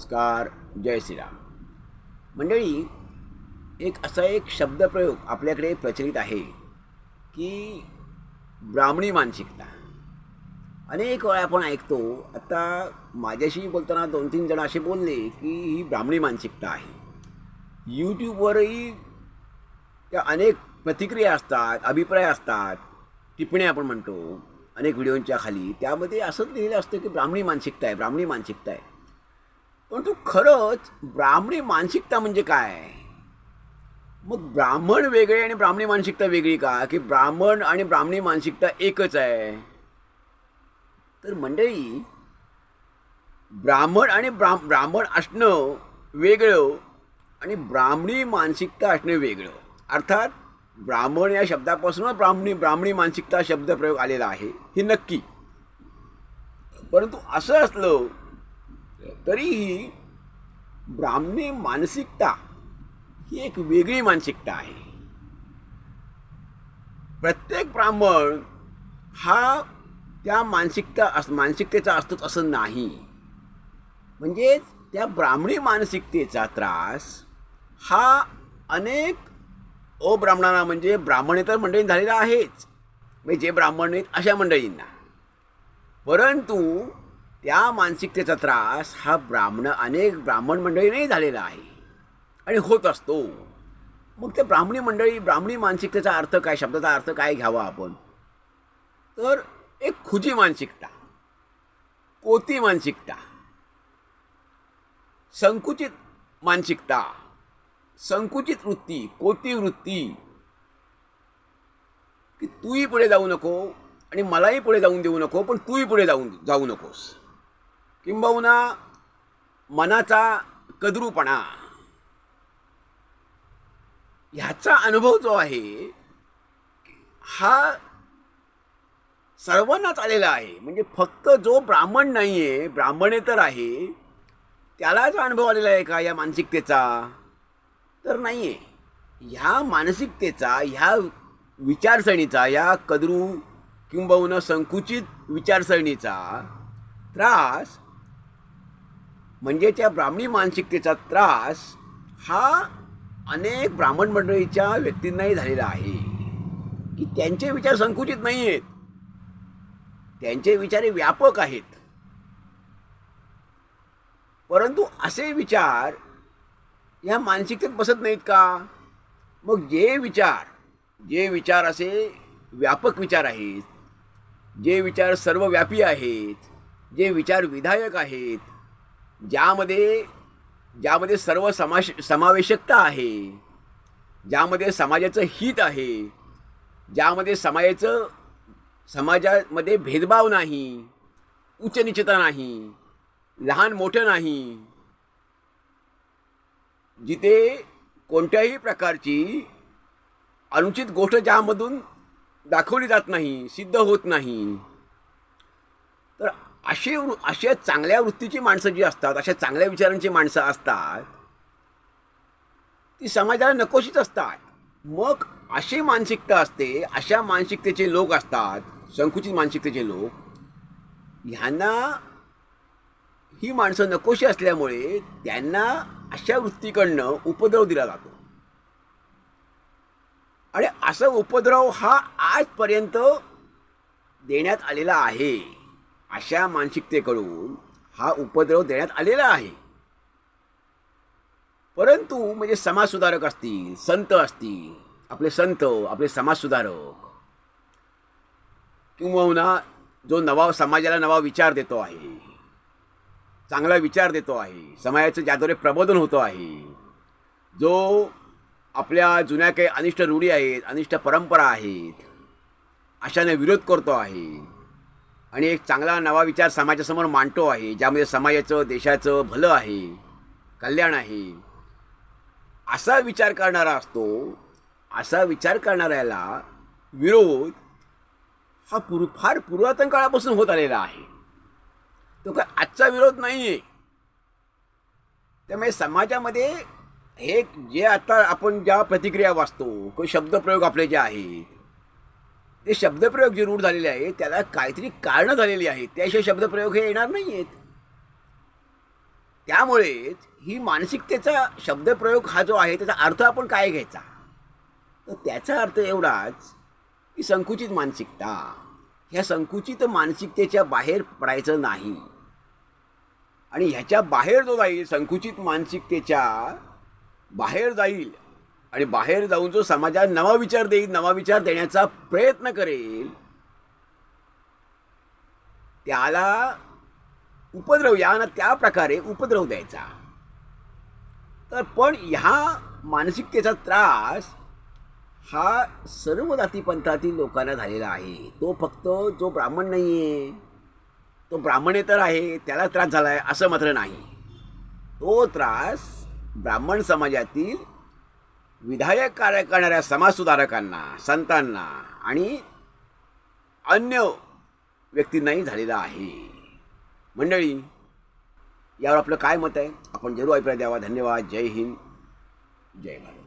नमस्कार जय श्रीराम. मंडळी एक असा एक शब्दप्रयोग आपल्याकडे प्रचलित आहे की ब्राह्मणी मानसिकता. अनेक वेळा आपण ऐकतो आता माझ्याशी बोलताना दोन तीन जण असे बोलले की ही ब्राह्मणी मानसिकता आहे. यूट्यूबवरही त्या अनेक प्रतिक्रिया असतात अभिप्राय असतात टिप्पण्या आपण म्हणतो अनेक व्हिडिओंच्या खाली. त्यामध्ये असंच लिहिलं असतं की ब्राह्मणी मानसिकता आहे ब्राह्मणी मानसिकता आहे. परंतु खरंच ब्राह्मणी मानसिकता म्हणजे काय? मग ब्राह्मण वेगळे आणि ब्राह्मणी मानसिकता वेगळी का? की ब्राह्मण आणि ब्राह्मणी मानसिकता एकच आहे? तर मंडळी ब्राह्मण आणि ब्रा ब्राह्मण असणं वेगळं आणि ब्राह्मणी मानसिकता असणं वेगळं. अर्थात ब्राह्मण या शब्दापासूनच ब्राह्मणी ब्राह्मणी मानसिकता शब्दप्रयोग आलेला आहे. हे नक्की. परंतु असं असलं तरीही ब्राह्मणी मानसिकता ही एक वेगळी मानसिकता आहे. प्रत्येक ब्राह्मण हा त्या मानसिकता अस मानसिकतेचा असतोच असं नाही. म्हणजेच त्या ब्राह्मणी मानसिकतेचा त्रास हा अनेक अब्राह्मणांना म्हणजे ब्राह्मणेतर मंडळी झालेला आहेच. म्हणजे जे ब्राह्मण आहेत अशा मंडळींना. परंतु त्या मानसिकतेचा त्रास हा ब्राह्मण अनेक ब्राह्मण मंडळींनाही झालेला आहे. आणि होत असतो. मग त्या ब्राह्मणी मंडळी ब्राह्मणी मानसिकतेचा अर्थ काय शब्दाचा अर्थ काय घ्यावा आपण? तर एक खुजी मानसिकता कोती मानसिकता संकुचित मानसिकता संकुचित वृत्ती कोती वृत्ती की तूही पुढे जाऊ नको आणि मलाही पुढे जाऊन देऊ नको पण तूही पुढे जाऊन जाऊ नकोस. किंबहुना मनाचा कदरूपणा. ह्याचा अनुभव जो आहे हा सर्वांनाच आलेला आहे. म्हणजे फक्त जो ब्राह्मण नाही आहे ब्राह्मणेतर आहे त्यालाच अनुभव आलेला आहे का या मानसिकतेचा? तर नाही आहे ह्या मानसिकतेचा ह्या विचारसरणीचा या कदरू किंबहुना संकुचित विचारसरणीचा त्रास म्हणजे त्या ब्राह्मणी मानसिकतेचा त्रास हा अनेक ब्राह्मण मंडळीच्या व्यक्तींनाही झालेला आहे. की त्यांचे विचार संकुचित नाही आहेत त्यांचे विचार व्यापक आहेत. परंतु असे विचार या मानसिकतेत बसत नाहीत का? मग जे विचार जे विचार असे व्यापक विचार आहेत जे विचार सर्वव्यापी आहेत जे विचार विधायक आहेत ज्यामध्ये ज्यामध्ये सर्व समाश समावेशकता आहे ज्यामध्ये समाजाचं हित आहे ज्यामध्ये समाजाचं समाजामध्ये भेदभाव नाही उच्चनिचता नाही लहान मोठं नाही जिथे कोणत्याही प्रकारची अनुचित गोष्ट ज्यामधून दाखवली जात नाही सिद्ध होत नाही अशी वृ अशा चांगल्या वृत्तीची माणसं जी असतात अशा चांगल्या विचारांची माणसं असतात ती समाजाला नकोशीच असतात. मग अशी मानसिकता असते अशा मानसिकतेचे लोक असतात संकुचित मानसिकतेचे लोक ह्यांना ही माणसं नकोशी असल्यामुळे त्यांना अशा वृत्तीकडनं उपद्रव दिला जातो. आणि असा उपद्रव हा आजपर्यंत देण्यात आलेला आहे. अशा मानसिकतेकडून हा उपद्रव देण्यात आलेला आहे. परंतु म्हणजे समाजसुधारक असतील संत असतील आपले संत आपले समाजसुधारक किंवा जो नवा समाजाला नवा विचार देतो आहे चांगला विचार देतो आहे समाजाचं ज्याद्वारे प्रबोधन होतो आहे जो आपल्या जुन्या काही अनिष्ट रूढी आहेत अनिष्ट परंपरा आहेत अशाने विरोध करतो आहे आणि एक चांगला नवा विचार समाजासमोर मांडतो आहे ज्यामध्ये समाजाचं देशाचं भलं आहे कल्याण आहे. असा विचार करणारा असतो असा विचार करणाऱ्याला विरोध हा पूर्व फार पुरातन काळापासून होत आलेला आहे. तो काय आजचा विरोध नाही आहे त्यामुळे समाजामध्ये हे जे आता आपण ज्या प्रतिक्रिया वाचतो किंवा शब्दप्रयोग आपले जे आहेत ते शब्दप्रयोग जे रूढ झालेले आहेत त्याला काहीतरी कारणं झालेली आहेत. त्याशिवाय शब्दप्रयोग हे येणार नाही आहेत त्यामुळेच ही मानसिकतेचा शब्दप्रयोग हा जो आहे त्याचा अर्थ आपण काय घ्यायचा? तर त्याचा अर्थ एवढाच की संकुचित मानसिकता. ह्या संकुचित मानसिकतेच्या बाहेर पडायचं नाही. आणि ह्याच्या बाहेर जो जाईल संकुचित मानसिकतेच्या बाहेर जाईल आणि बाहेर जाऊन जो समाजात नवा विचार देईल नवा विचार देण्याचा प्रयत्न करेल त्याला उपद्रव या ना त्या प्रकारे उपद्रव द्यायचा. तर पण ह्या मानसिकतेचा त्रास हा सर्व जातीपंथातील लोकांना झालेला आहे. तो फक्त जो ब्राह्मण नाही आहे तो ब्राह्मणेतर आहे त्याला त्रास झाला आहे असं मात्र नाही. तो त्रास ब्राह्मण समाजातील विधायक कार्य करणाऱ्या समाजसुधारकांना संतांना आणि अन्य व्यक्तींनाही झालेला आहे. मंडळी यावर आपलं काय मत आहे? आपण जरूर अभिप्राय द्यावा. धन्यवाद. जय हिंद. जय भारत.